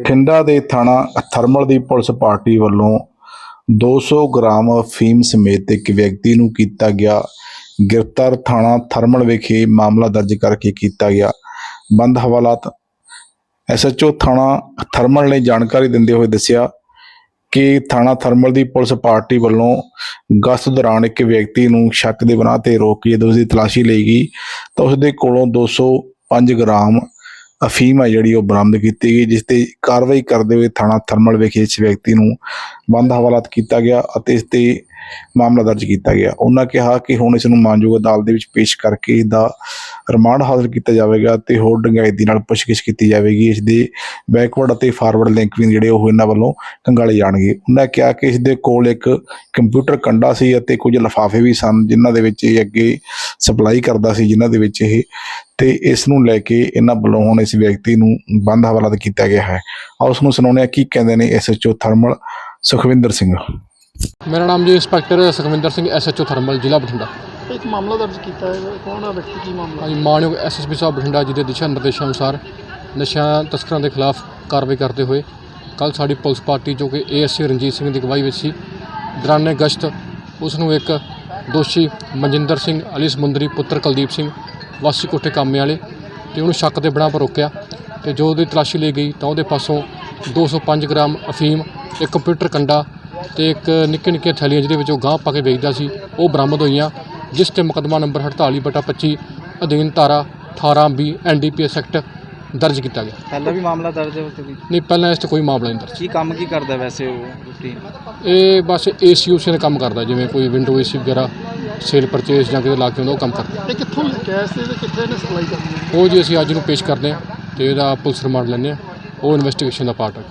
ਬਠਿੰਡਾ ਦੇ ਥਾਣਾ ਥਰਮਲ ਦੀ police party ਵੱਲੋਂ 200 ਗ੍ਰਾਮ ਅਫੀਮ ਸਮੇਤ ਇੱਕ ਵਿਅਕਤੀ ਨੂੰ ਕੀਤਾ ਗਿਆ ਗ੍ਰਿਫਤਾਰ। ਥਾਣਾ ਥਰਮਲ ਵਿਖੇ ਮਾਮਲਾ ਦਰਜ ਕਰਕੇ ਕੀਤਾ ਗਿਆ। ਬੰਦ ਹਵਾਲਾਤ। ਐਸਐਚਓ ਥਾਣਾ ਥਰਮਲ ਨੇ ਜਾਣਕਾਰੀ ਦਿੰਦੇ ਹੋਏ ਦੱਸਿਆ ਕਿ ਥਾਣਾ ਥਰਮਲ ਦੀ ਪੁਲਿਸ ਪਾਰਟੀ ਵੱਲੋਂ ਗਸ਼ਤ ਦੌਰਾਨ ਇੱਕ ਵਿਅਕਤੀ ਨੂੰ ਸ਼ੱਕ ਦੇ ਬਣਾ ਤੇ ਰੋਕ ਕੇ ਜਦੋਂ ਉਸਦੀ ਤਲਾਸ਼ੀ ਲਈ ਗਈ ਤਾਂ ਉਸਦੇ ਕੋਲੋਂ 205 ਗ੍ਰਾਮ ਅਫੀਮ ਹੈ ਜਿਹੜੀ ਉਹ ਬਰਾਮਦ ਕੀਤੀ ਗਈ, ਜਿਸ ਤੇ ਕਾਰਵਾਈ ਕਰਦੇ ਹੋਏ ਥਾਣਾ ਥਰਮਲ ਵਿਖੇ ਇਸ ਵਿਅਕਤੀ ਨੂੰ ਬੰਦ ਹਵਾਲਾਤ ਕੀਤਾ ਗਿਆ ਅਤੇ ਇਸ ਤੇ ਮਾਮਲਾ ਦਰਜ ਕੀਤਾ ਗਿਆ। ਉਹਨਾਂ ਕਿਹਾ ਕਿ ਹੁਣ ਇਸ ਨੂੰ ਮਾਨਯੋਗ ਅਦਾਲਤ ਦੇ ਵਿੱਚ ਪੇਸ਼ ਕਰਕੇ ਇਸ ਦਾ ਰਿਮਾਂਡ ਹਾਸਲ ਕੀਤਾ ਜਾਵੇਗਾ ਤੇ ਹੋਰ ਡੰਗਾਈ ਨਾਲ ਪੁੱਛਗਿੱਛ ਕੀਤੀ ਜਾਵੇਗੀ। ਇਸ ਦੇ ਬੈਕਵਰਡ ਅਤੇ ਫਾਰਵਰਡ ਲਿੰਕ ਵੀ ਜਿਹੜੇ ਉਹ ਇਹਨਾਂ ਵੱਲੋਂ ਕੰਗਾਲੇ ਜਾਣਗੇ। ਉਹਨਾਂ ਕਿਹਾ ਕਿ ਇਸ ਦੇ ਕੋਲ ਇੱਕ ਕੰਪਿਊਟਰ ਕੰਡਾ ਸੀ ਅਤੇ ਕੁਝ ਲਿਫਾਫੇ ਵੀ ਸਨ ਜਿਨ੍ਹਾਂ ਦੇ ਵਿੱਚ ਇਹ ਅੱਗੇ ਸਪਲਾਈ ਕਰਦਾ ਸੀ, ਜਿਨ੍ਹਾਂ ਦੇ ਵਿੱਚ ਇਹ ਤੇ ਇਸ ਨੂੰ ਲੈ ਕੇ ਇਹਨਾਂ ਵੱਲੋਂ ਹੁਣ ਇਸ ਵਿਅਕਤੀ ਨੂੰ ਬੰਦ ਹਵਾਲਾ ਕੀਤਾ ਗਿਆ ਹੈ। ਆਓ ਉਸ ਨੂੰ ਸੁਣਾਉਂਦੇ ਹਾਂ ਕੀ ਕਹਿੰਦੇ ਨੇ ਐਸਐਚਓ ਥਰਮਲ ਸੁਖਵਿੰਦਰ ਸਿੰਘ। ਮੇਰਾ ਨਾਮ ਜੀ inspector Sukhwinder Singh SHO thermal ਜ਼ਿਲ੍ਹਾ ਬਠਿੰਡਾ। ਇੱਕ ਮਾਮਲਾ ਦਰਜ ਕੀਤਾ ਹੈ ਕੌਣ ਆ ਵਿਅਕਤੀ ਕੀ ਮਾਮਲਾ? ਹਾਂਜੀ ਮਾਨਯੋਗ ਐਸਐਸਪੀ ਸਾਹਿਬ ਬਠਿੰਡਾ ਜੀ ਦੇ ਦਿਸ਼ਾ ਨਿਰਦੇਸ਼ਾਂ ਅਨੁਸਾਰ ਨਸ਼ਾ ਤਸਕਰਾਂ ਦੇ ਖਿਲਾਫ ਕਾਰਵਾਈ ਕਰਦੇ ਹੋਏ ਕੱਲ ਸਾਡੀ ਪੁਲਿਸ ਪਾਰਟੀ ਜੋ ਕਿ ਏਐਸਸੀ ਰਣਜੀਤ ਸਿੰਘ ਦੀ ਅਗਵਾਈ ਵਿੱਚ ਸੀ ਦੌਰਾਨੇ ਗਸ਼ਤ ਉਸ ਨੂੰ ਇੱਕ ਦੋਸ਼ੀ ਮਨਜਿੰਦਰ ਸਿੰਘ ਅਲੀ ਸਮੁੰਦਰੀ ਪੁੱਤਰ ਕੁਲਦੀਪ ਸਿੰਘ ਵਾਸੀ ਕੋਠੇ ਕਾਮੇ ਵਾਲੇ ਤੇ ਉਹਨੂੰ ਸ਼ੱਕ ਦੇ ਬਿਨਾਂ ਪਰ ਰੋਕਿਆ ਤੇ ਜੋ ਉਹਦੀ ਤਲਾਸ਼ੀ ਲਈ ਗਈ ਤਾਂ ਉਹਦੇ ਪਾਸੋਂ 205 ਗ੍ਰਾਮ ਅਫੀਮ ਇੱਕ ਕੰਪਿਊਟਰ ਕੰਡਾ ਤੇ ਇੱਕ ਨਿੱਕੇ ਨਿੱਕੇ ਥੈਲੀਆਂ ਜਿਹਦੇ ਵਿੱਚ ਉਹ ਗਾਂਹ ਪਾ ਕੇ ਵੇਚਦਾ ਸੀ ਉਹ ਬਰਾਮਦ ਹੋਈਆਂ ਜਿਸ ਤੇ ਮੁਕੱਦਮਾ ਨੰਬਰ 48 ਬਟਾ 25 ਅਧੀਨ ਧਾਰਾ 18 ਬੀ ਐਨਡੀਪੀਐਸ ਐਕਟ ਦਰਜ ਕੀਤਾ ਗਿਆ। ਪਹਿਲਾਂ ਵੀ ਮਾਮਲਾ ਦਰਜ ਹੈ ਉਸ ਵੀ? ਨਹੀਂ ਪਹਿਲਾਂ ਇਸ ਤੇ ਕੋਈ ਮਾਮਲਾ ਨਹੀਂ ਦਰਜ। ਕੀ ਕੰਮ ਕੀ ਕਰਦਾ ਵੈਸੇ ਉਹ ਰੂਟੀਨ? ਇਹ ਬਸ ਏਸੀਯੂਸੀ ਦਾ ਕੰਮ ਕਰਦਾ ਜਿਵੇਂ ਕੋਈ ਵਿੰਡੋ ਏਸੀ ਵਗੈਰਾ ਸੇਲ ਪਰਚੇਸ ਜਾਂ ਕਿਤੇ ਲਾ ਕੇ ਆਉਂਦਾ ਉਹ ਕੰਮ ਕਰਦਾ। ਇਹ ਕਿੱਥੋਂ ਇਸ ਤੇ ਤੇ ਕਿੱਥੇ ਨੇ ਸਪਲਾਈ ਕਰਨੀ ਉਹ ਜੀ ਅਸੀਂ ਅੱਜ ਨੂੰ ਪੇਸ਼ ਕਰਦੇ ਹਾਂ ਤੇ ਇਹਦਾ ਪੁਲਿਸ ਰਿਮਾਂਡ ਲੈਂਦੇ ਹਾਂ। ਉਹ ਇਨਵੈਸਟੀਗੇਸ਼ਨ ਦਾ ਪਾਰਟ ਹੈ।